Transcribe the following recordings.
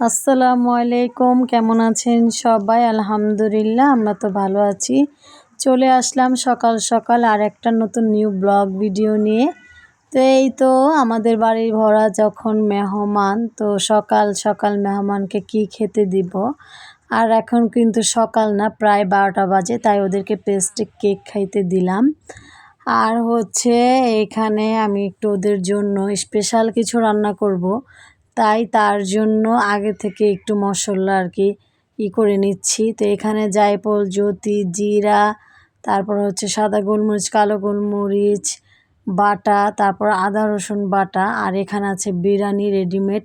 আসসালামু আলাইকুম, কেমন আছেন সবাই? আলহামদুলিল্লাহ, আমরা তো ভালো আছি। চলে আসলাম সকাল সকাল আর একটা নতুন নিউ ব্লগ ভিডিও নিয়ে। তো এই তো আমাদের বাড়ির ভরা যখন মেহমান, তো সকাল সকাল মেহমানকে কি খেতে দিব? আর এখন কিন্তু সকাল না, প্রায় বারোটা বাজে, তাই ওদেরকে পেস্টিক কেক খাইতে দিলাম। আর হচ্ছে এখানে আমি একটু ওদের জন্য স্পেশাল কিছু রান্না করব। তাই তার জন্য আগে থেকে একটু মশলা আর কি ই করে নিচ্ছি। তো এখানে জায়ফল, জ্যোতি, জিরা, তারপর হচ্ছে সাদা গোলমরিচ, কালো গোলমরিচ বাটা, তারপর আদা, রসুন বাটা, আর এখানে আছে বিরিয়ানি রেডিমেড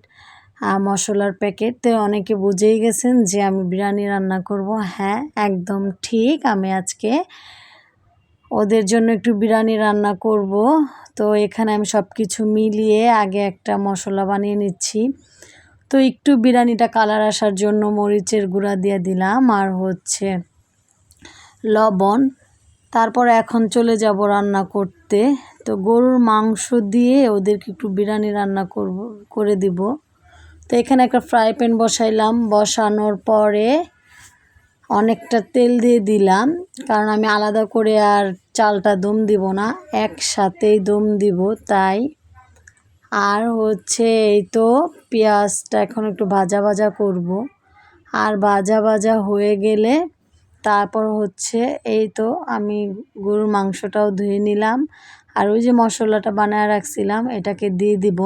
মশলার প্যাকেট তো অনেকে বুঝেই গেছেন যে আমি বিরিয়ানি রান্না করব। হ্যাঁ একদম ঠিক আমি আজকে ওদের জন্য একটু বিরিয়ানি রান্না করব। তো এখানে আমি সব কিছু মিলিয়ে আগে একটা মশলা বানিয়ে নিচ্ছি। তো একটু বিরিয়ানিটা কালার আসার জন্য মরিচের গুঁড়া দিয়ে দিলাম আর হচ্ছে লবণ। তারপর এখন চলে যাব রান্না করতে। তো গরুর মাংস দিয়ে ওদেরকে একটু বিরিয়ানি রান্না করব, করে দিব। তো এখানে একটা ফ্রাই প্যান বসাইলাম। বসানোর পরে অনেকটা তেল দিয়ে দিলাম, কারণ আমি আলাদা করে আর চালটা দম দিব না, একসাথেই দম দিব তাই। আর হচ্ছে এই তো পেঁয়াজটা এখন একটু ভাজা ভাজা করব। আর ভাজা ভাজা হয়ে গেলে তারপর হচ্ছে এই তো আমি গরুর মাংসটাও ধুয়ে নিলাম। আর ওই যে মশলাটা বানায় রাখছিলাম, এটাকে দিয়ে দিব।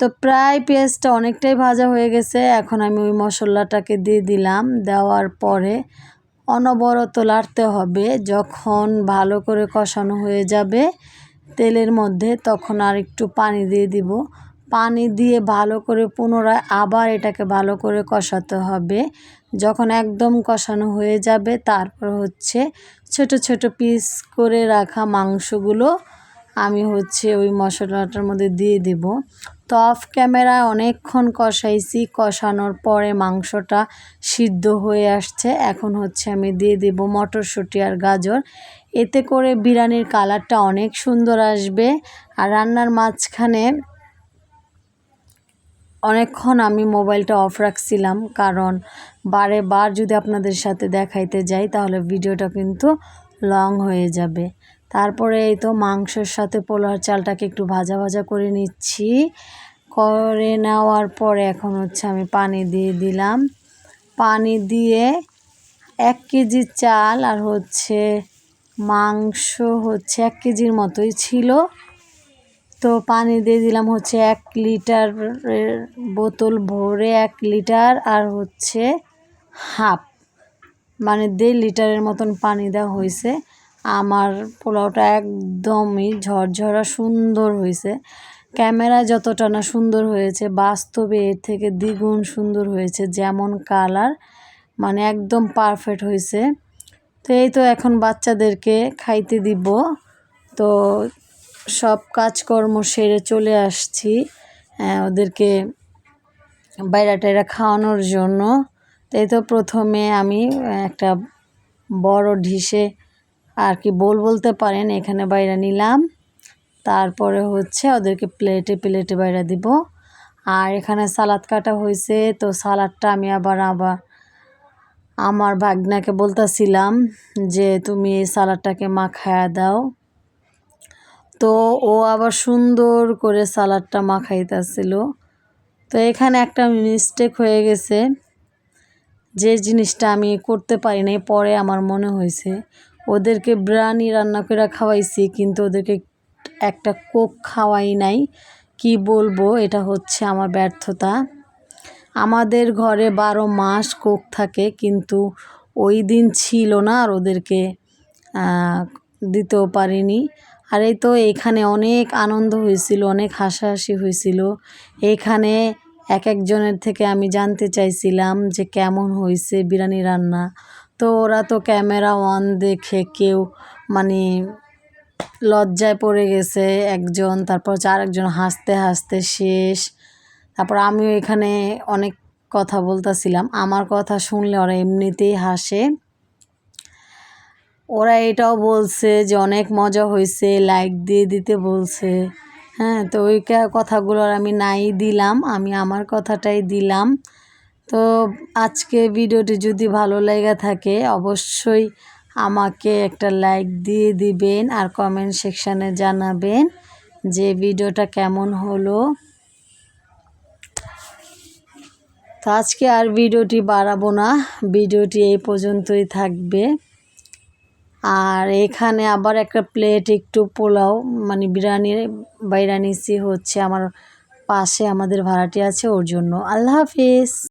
তো প্রায় পেঁয়াজটা অনেকটাই ভাজা হয়ে গেছে। এখন আমি ওই মশলাটাকে দিয়ে দিলাম। দেওয়ার পরে অনবরত লাড়তে হবে। যখন ভালো করে কষানো হয়ে যাবে তেলের মধ্যে, তখন আর একটু পানি দিয়ে দিব। পানি দিয়ে ভালো করে পুনরায় আবার এটাকে ভালো করে কষাতে হবে। যখন একদম কষানো হয়ে যাবে, তারপর হচ্ছে ছোট ছোট পিস করে রাখা মাংসগুলো আমি হচ্ছে ওই মশলাটার মধ্যে দিয়ে দিব। তো অফ ক্যামেরায় অনেকক্ষণ কষাইছি, কষানোর পরে মাংসটা সিদ্ধ হয়ে আসছে। এখন হচ্ছে আমি দিয়ে দেব মটরশুঁটি আর গাজর। এতে করে বিরিয়ানির কালারটা অনেক সুন্দর আসবে আর রান্নার মাঝখানে অনেকক্ষণ আমি মোবাইলটা অফ রাখছিলাম কারণ বারে বার যদি আপনাদের সাথে দেখাইতে যাই তাহলে ভিডিওটা কিন্তু লং হয়ে যাবে। তারপরে এই তো মাংসের সাথে পোলার চালটাকে একটু ভাজা ভাজা করে নিচ্ছি। করে নেওয়ার পরে এখন হচ্ছে আমি পানি দিয়ে দিলাম। পানি দিয়ে এক কেজি চাল আর হচ্ছে মাংস হচ্ছে এক কেজির মতোই ছিল। তো পানি দিয়ে দিলাম হচ্ছে এক লিটার বোতল ভরে এক লিটার আর হচ্ছে হাফ। মানে দেড় লিটারের মতন পানি দেওয়া হয়েছে। আমার পোলাওটা একদমই ঝরঝরা সুন্দর হয়েছে। ক্যামেরায় যতটা না সুন্দর হয়েছে, বাস্তবে এর থেকে দ্বিগুণ সুন্দর হয়েছে, যেমন কালার মানে একদম পারফেক্ট হয়েছে। তো এই তো এখন বাচ্চাদেরকে খাইতে দিব। তো সব কাজকর্ম সেরে চলে আসছি ওদেরকে বাইরা টাইরা খাওয়ানোর জন্য। তাই তো প্রথমে আমি একটা বড় ঢিসে আর কি বল বলতে পারেন, এখানে বাইরে নিলাম। তারপরে হচ্ছে ওদেরকে প্লেটে প্লেটে বাইরে দিব। আর এখানে সালাদ কাটা হয়েছে, তো সালাদটা আমি আবার আবার আমার ভাগনাকে বলতেছিলাম যে, তুমি এই সালাডটাকে মাখায়া দাও। তো ও আবার সুন্দর করে সালাডটা মাখাইতেছিল। তো এখানে একটা মিস্টেক হয়ে গেছে। যে জিনিসটা আমি করতে পারি নাই, পরে আমার মনে হয়েছে। ওদেরকে বিরিয়ানি রান্না করে খাওয়াইছি, কিন্তু ওদেরকে একটা কোক খাওয়াই নাই। কি বলব, এটা হচ্ছে আমার ব্যর্থতা। আমাদের ঘরে বারো মাস কোক থাকে, কিন্তু ওই দিন ছিল না আর ওদেরকে দিতেও পারিনি। আর এই তো এখানে অনেক আনন্দ হয়েছিল, অনেক হাসাহাসি হয়েছিল। এখানে এক একজনের থেকে আমি জানতে চাইছিলাম যে কেমন হয়েছে বিরিয়ানি রান্না। তো ওরা তো ক্যামেরা অন দেখে কেউ মানে লজ্জায় পড়ে গেছে একজন, তারপর হচ্ছে আরেকজন হাসতে হাসতে শেষ। তারপর আমিও এখানে অনেক কথা বলতেছিলাম, আমার কথা শুনলে ওরা এমনিতেই হাসে। ওরা এটাও বলছে যে অনেক মজা হয়েছে লাইক দিয়ে দিতে বলছে। হ্যাঁ তো ওই কা- কথাগুলো আর আমি নাই দিলাম, আমি আমার কথাটাই দিলাম। তো আজকে ভিডিওটি যদি ভালো লেগে থাকে, অবশ্যই আমাকে একটা লাইক দিয়ে দিবেন আর কমেন্ট সেকশানে জানাবেন যে ভিডিওটা কেমন হলো। তো আজকে আর ভিডিওটি বাড়াবো না, ভিডিওটি এই পর্যন্তই থাকবে। আর এখানে আবার একটা প্লেট একটু পোলাও মানে বিরিয়ানি বাইরানিসি হচ্ছে আমার পাশে আমাদের ভাড়াটি আছে ওর জন্য। আল্লাহ হাফিজ।